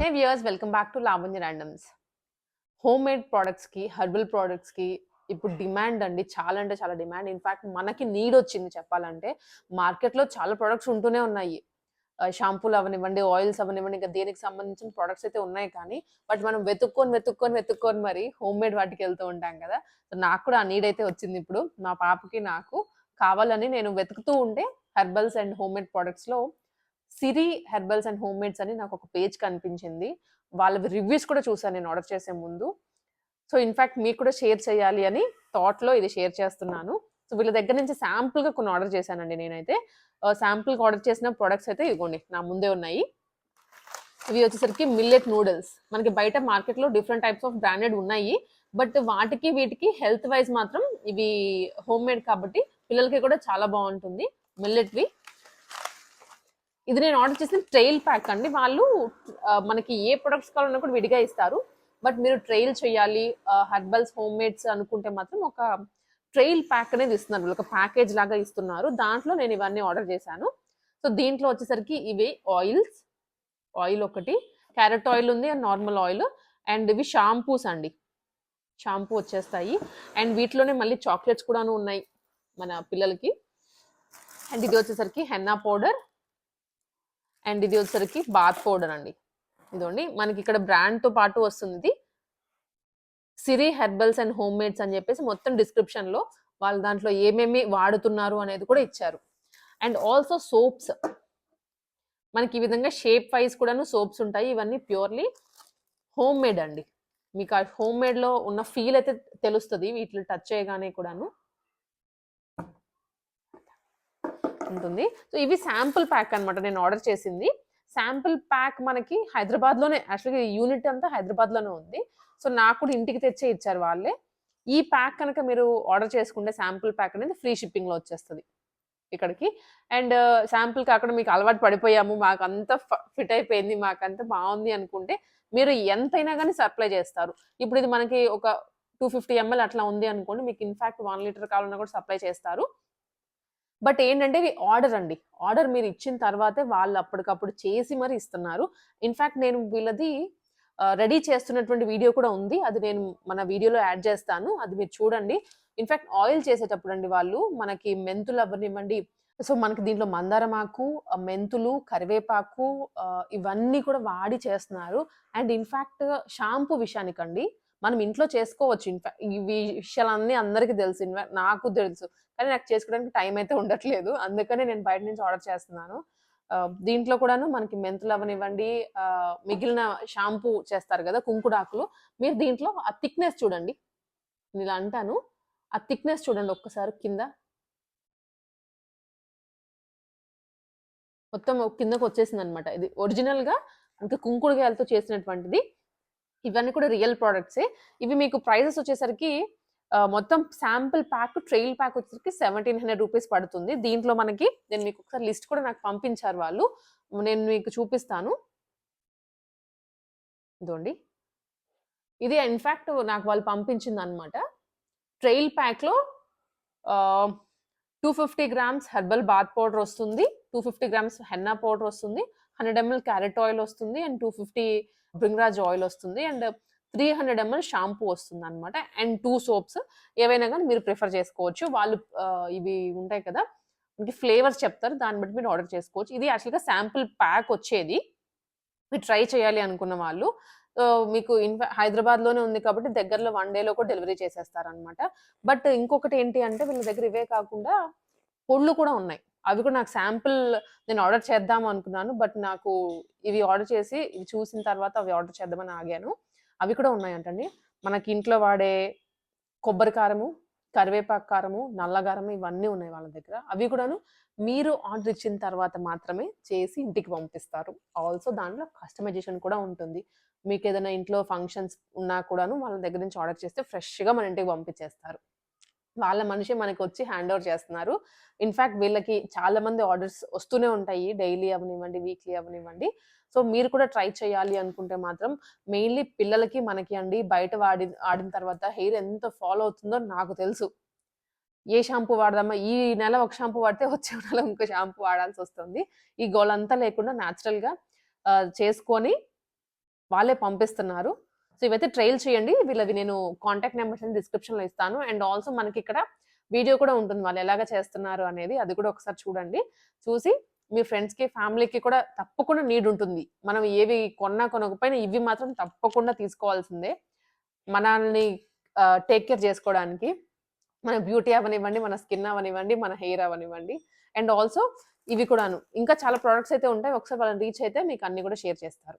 Hey viewers welcome back to Lavanya randoms home made ప్రోడక్ట్స్కి herbal ప్రోడక్ట్స్కి ఇప్పుడు demand అండి. చాలా అంటే చాలా డిమాండ్ ఇన్ఫాక్ట్ మనకి నీడ్ వచ్చింది చెప్పాలంటే మార్కెట్లో చాలా ప్రోడక్ట్స్ ఉంటూనే ఉన్నాయి. షాంపూలు అవనివ్వండి ఆయిల్స్ అవనివ్వండి ఇంకా దేనికి సంబంధించిన ప్రోడక్ట్స్ అయితే ఉన్నాయి కానీ బట్ మనం వెతుక్కొని వెతుక్కొని వెతుక్కొని మరి హోమ్ మేడ్ వాటికి వెళ్తూ ఉంటాం కదా. సో నాకు కూడా ఆ నీడ్ అయితే వచ్చింది ఇప్పుడు. మా పాపకి నాకు కావాలని నేను వెతుకుతూ ఉంటే herbals and home made ప్రోడక్ట్స్లో Siri herbals and home mades అని నాకు ఒక పేజ్ కనిపించింది. వాళ్ళ రివ్యూస్ కూడా చూసాను నేను ఆర్డర్ చేసే ముందు. సో ఇన్ఫ్యాక్ట్ మీకు కూడా షేర్ చేయాలి అని థాట్లో ఇది షేర్ చేస్తున్నాను. సో వీళ్ళ దగ్గర నుంచి శాంపుల్గా కొన్ని ఆర్డర్ చేశానండి నేనైతే. శాంపుల్గా ఆర్డర్ చేసిన ప్రొడక్ట్స్ అయితే ఇవ్వండి నా ముందే ఉన్నాయి. ఇవి వచ్చేసరికి మిల్లెట్ నూడిల్స్. మనకి బయట మార్కెట్లో డిఫరెంట్ టైప్స్ ఆఫ్ బ్రాండెడ్ ఉన్నాయి. బట్ వాటికి వీటికి హెల్త్ వైజ్ మాత్రం ఇవి హోమ్ మేడ్ కాబట్టి పిల్లలకి కూడా చాలా బాగుంటుంది. మిల్లెట్వి. ఇది నేను ఆర్డర్ చేసిన ట్రైల్ ప్యాక్ అండి. వాళ్ళు మనకి ఏ ప్రొడక్ట్స్ కావాలన్నా కూడా విడిగా ఇస్తారు. బట్ మీరు ట్రైల్ చేయాలి హెర్బల్స్ హోమ్ మేడ్స్ అనుకుంటే మాత్రం ఒక ట్రైల్ ప్యాక్ అనేది ఇస్తున్నారు. ఒక ప్యాకేజ్ లాగా ఇస్తున్నారు. దాంట్లో నేను ఇవన్నీ ఆర్డర్ చేశాను. సో దీంట్లో వచ్చేసరికి ఇవి ఆయిల్స్. ఆయిల్ ఒకటి క్యారెట్ ఆయిల్ ఉంది అండ్ నార్మల్ ఆయిల్. అండ్ ఇవి షాంపూస్ అండి. షాంపూ వచ్చేస్తాయి. అండ్ వీటిలోనే మళ్ళీ చాక్లెట్స్ కూడాను ఉన్నాయి మన పిల్లలకి. అండ్ ఇది వచ్చేసరికి హెన్నా పౌడర్. అండ్ ఇది వచ్చేసరికి బాత్ పౌడర్ అండి. ఇదండి మనకి ఇక్కడ బ్రాండ్తో తో పాటు వస్తుంది. ఇది Siri herbals and home mades అని చెప్పేసి మొత్తం డిస్క్రిప్షన్లో లో వాళ్ళు దాంట్లో ఏమేమి వాడుతున్నారు అనేది కూడా ఇచ్చారు. అండ్ ఆల్సో సోప్స్ మనకి ఈ విధంగా షేప్ వైజ్ కూడాను సోప్స్ ఉంటాయి. ఇవన్నీ ప్యూర్లీ హోమ్ మేడ్ అండి. మీకు ఆ హోమ్ మేడ్లో ఉన్న ఫీల్ అయితే తెలుస్తుంది. వీటిని టచ్ చేయగానే కూడాను. ఉంటుంది. సో ఇవి శాంపుల్ ప్యాక్ అన్నమాట నేను ఆర్డర్ చేసింది. శాంపుల్ ప్యాక్ మనకి హైదరాబాద్లోనే యాక్చువల్గా యూనిట్ అంతా హైదరాబాద్లోనే ఉంది. సో నాకు కూడా ఇంటికి తెచ్చే ఇచ్చారు వాళ్ళే. ఈ ప్యాక్ కనుక మీరు ఆర్డర్ చేసుకుంటే శాంపుల్ ప్యాక్ అనేది ఫ్రీ షిప్పింగ్లో వచ్చేస్తుంది ఇక్కడికి. అండ్ శాంపుల్ uh, కాకుండా మీకు అలవాటు పడిపోయాము మాకు అంత ఫిట్ అయిపోయింది మాకు అంత బాగుంది అనుకుంటే మీరు ఎంతైనా కానీ సప్లై చేస్తారు. ఇప్పుడు ఇది మనకి ఒక టూ ఫిఫ్టీ ఎంఎల్ అట్లా ఉంది అనుకోండి మీకు ఇన్ఫాక్ట్ వన్ లీటర్ కావాలన్నా కూడా సప్లై చేస్తారు. బట్ ఏంటంటే ఇవి ఆర్డర్ అండి. ఆర్డర్ మీరు ఇచ్చిన తర్వాతే వాళ్ళు అప్పటికప్పుడు చేసి మరి ఇస్తున్నారు. ఇన్ఫ్యాక్ట్ నేను వీళ్ళది రెడీ చేస్తున్నటువంటి వీడియో కూడా ఉంది. అది నేను మన వీడియోలో యాడ్ చేస్తాను. అది మీరు చూడండి. ఇన్ఫ్యాక్ట్ ఆయిల్ చేసేటప్పుడు అండి వాళ్ళు మనకి మెంతులు అవ్వనివ్వండి. సో మనకి దీంట్లో మందారం ఆకు మెంతులు కరివేపాకు ఇవన్నీ కూడా వాడి చేస్తున్నారు. అండ్ ఇన్ఫ్యాక్ట్ షాంపూ విషయానికండి మనం ఇంట్లో చేసుకోవచ్చు. ఇన్ఫాక్ట్ ఈ విషయాలన్నీ అందరికీ తెలుసు. ఇన్ఫాక్ట్ నాకు తెలుసు. కానీ నాకు చేసుకోవడానికి టైం అయితే ఉండట్లేదు. అందుకనే నేను బయట నుంచి ఆర్డర్ చేస్తున్నాను. దీంట్లో కూడాను మనకి మెంతులు అవనివ్వండి మిగిలిన షాంపూ చేస్తారు కదా కుంకుడాకులు. మీరు దీంట్లో ఆ థిక్నెస్ చూడండి. నేను ఇలా అంటాను. ఆ థిక్నెస్ చూడండి ఒక్కసారి కింద. మొత్తం కిందకు వచ్చేసింది అనమాట ఇది ఒరిజినల్గా ఇంకా కుంకుడుగాయలతో చేసినటువంటిది. ఇవన్నీ కూడా రియల్ ప్రోడక్ట్సే ఇవి మీకు ప్రైజెస్ వచ్చేసరికి మొత్తం శాంపుల్ ప్యాక్ ట్రైల్ ప్యాక్ వచ్చేసరికి సెవెంటీన్ హండ్రెడ్ రూపీస్ పడుతుంది. దీంట్లో మనకి నేను మీకు ఒకసారి లిస్ట్ కూడా నాకు పంపించారు వాళ్ళు. నేను మీకు చూపిస్తాను. ఇదోండి ఇది ఇన్ఫ్యాక్ట్ నాకు వాళ్ళు పంపించింది అనమాట trial ప్యాక్లో two fifty grams herbal bath powder వస్తుంది two fifty grams henna powder వస్తుంది హండ్రెడ్ ఎంఎల్ క్యారెట్ ఆయిల్ వస్తుంది and two fifty bhringraj oil వస్తుంది and three hundred ML shampoo వస్తుంది అనమాట అండ్ టూ సోప్స్ ఏవైనా కానీ మీరు ప్రిఫర్ చేసుకోవచ్చు. వాళ్ళు ఇవి ఉంటాయి కదా మనకి ఫ్లేవర్స్ చెప్తారు దాన్ని బట్టి మీరు ఆర్డర్ చేసుకోవచ్చు. ఇది యాక్చువల్గా శాంపుల్ ప్యాక్ వచ్చేది. మీరు ట్రై చేయాలి అనుకున్న వాళ్ళు. సో మీకు ఇన్ఫా హైదరాబాద్లోనే ఉంది కాబట్టి దగ్గరలో వన్ డేలో కూడా డెలివరీ చేసేస్తారనమాట బట్ ఇంకొకటి ఏంటి అంటే వీళ్ళ దగ్గర ఇవే కాకుండా పొళ్ళు కూడా ఉన్నాయి. అవి కూడా నాకు శాంపుల్ నేను ఆర్డర్ చేద్దాం అనుకున్నాను. బట్ నాకు ఇవి ఆర్డర్ చేసి ఇవి చూసిన తర్వాత అవి ఆర్డర్ చేద్దామని ఆగాను. అవి కూడా ఉన్నాయంటండి. మనకి ఇంట్లో వాడే కొబ్బరి కారము కరివేపాకు కారము నల్లగారము ఇవన్నీ ఉన్నాయి వాళ్ళ దగ్గర. అవి కూడాను మీరు ఆర్డర్ ఇచ్చిన తర్వాత మాత్రమే చేసి ఇంటికి పంపిస్తారు. ఆల్సో దాంట్లో కస్టమైజేషన్ కూడా ఉంటుంది. మీకు ఏదైనా ఇంట్లో ఫంక్షన్స్ ఉన్నా కూడాను వాళ్ళ దగ్గర నుంచి ఆర్డర్ చేస్తే ఫ్రెష్గా మన ఇంటికి పంపించేస్తారు. వాళ్ళ మనిషి మనకి వచ్చి హ్యాండ్ ఓవర్ చేస్తున్నారు ఇన్ఫ్యాక్ట్ వీళ్ళకి చాలా మంది ఆర్డర్స్ వస్తూనే ఉంటాయి. డైలీ అవనివ్వండి వీక్లీ అవనివ్వండి. సో మీరు కూడా ట్రై చేయాలి అనుకుంటే మాత్రం మెయిన్లీ పిల్లలకి మనకి అండి బయట వాడి ఆడిన తర్వాత హెయిర్ ఎంత ఫాలో అవుతుందో నాకు తెలుసు. ఏ షాంపూ వాడదామా? ఈ నెల ఒక షాంపూ వాడితే వచ్చే నెల ఇంకో షాంపూ వాడాల్సి వస్తుంది. ఈ గోల్ అంతా లేకుండా న్యాచురల్గా చేసుకొని వాళ్ళే పంపిస్తున్నారు. సో ఇవైతే ట్రైల్ చేయండి. వీళ్ళవి నేను కాంటాక్ట్ నెంబర్స్ అని డిస్క్రిప్షన్లో ఇస్తాను. అండ్ ఆల్సో మనకి ఇక్కడ వీడియో కూడా ఉంటుంది. వాళ్ళు ఎలాగ చేస్తున్నారు అనేది అది కూడా ఒకసారి చూడండి. చూసి మీ ఫ్రెండ్స్కి ఫ్యామిలీకి కూడా తప్పకుండా నీడ్ ఉంటుంది. మనం ఏవి కొన్నా కొనకపోయినా ఇవి మాత్రం తప్పకుండా తీసుకోవాల్సిందే. మనల్ని టేక్ కేర్ చేసుకోవడానికి. మన బ్యూటీ అవనివ్వండి మన స్కిన్ అవనివ్వండి మన హెయిర్ అవనివ్వండి. అండ్ ఆల్సో ఇవి కూడాను. ఇంకా చాలా ప్రోడక్ట్స్ అయితే ఉంటాయి. ఒకసారి వాళ్ళని రీచ్ అయితే మీకు అన్ని కూడా షేర్ చేస్తారు.